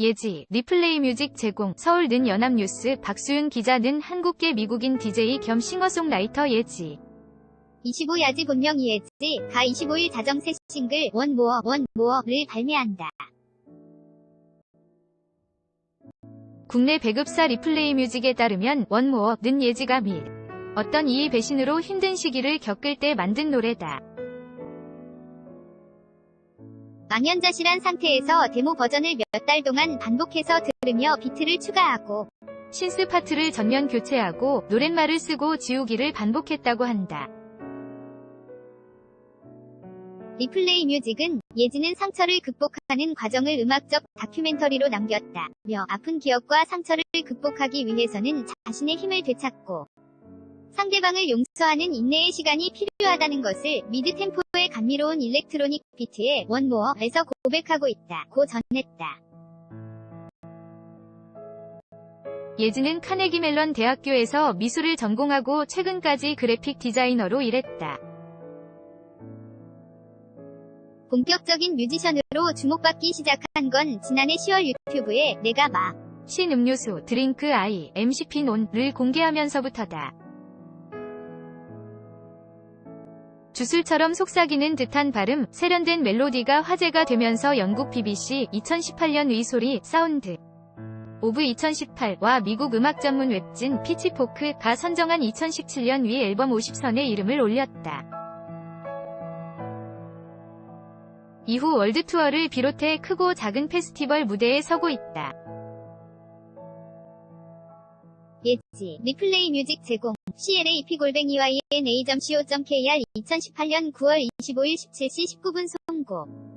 예지, 리플레이 뮤직 제공, 서울 는 연합뉴스, 박수윤 기자 는 한국계 미국인 DJ 겸 싱어송라이터 예지. 25 야지 본명 이에지, 가 25일 자정 새 싱글 원 모어 원 모어를 발매한다. 국내 배급사 리플레이 뮤직에 따르면 원 모어 는 예지가 및 어떤 이의 배신으로 힘든 시기를 겪을 때 만든 노래다. 망연자실한 상태에서 데모 버전을 몇 달 동안 반복해서 들으며 비트를 추가하고 신스 파트를 전면 교체하고 노랫말을 쓰고 지우기를 반복했다고 한다. 리플레이 뮤직은 예지는 상처를 극복하는 과정을 음악적 다큐멘터리로 남겼다. 며 아픈 기억과 상처를 극복하기 위해서는 자신의 힘을 되찾고 상대방을 용서하는 인내의 시간이 필요하다는 것을 미드 템포의 감미로운 일렉트로닉 비트의 원모어에서 고백하고 있다. 고 전했다. 예지는 카네기 멜런 대학교에서 미술을 전공하고 최근까지 그래픽 디자이너로 일했다. 본격적인 뮤지션으로 주목받기 시작한 건 지난해 10월 유튜브에 내가 막 신 음료수 드링크 아이 MCP 논을 공개하면서부터다. 주술처럼 속삭이는 듯한 발음, 세련된 멜로디가 화제가 되면서 영국 BBC 2018년 의소리 사운드 오브 2018와 미국 음악 전문 웹진 피치포크가 선정한 2017년 위 앨범 50선에 이름을 올렸다. 이후 월드 투어를 비롯해 크고 작은 페스티벌 무대에 서고 있다. 예지 리플레이 뮤직 제공 CLAP 골뱅이와 ENA.co.kr 2018년 9월 25일 17시 19분 송고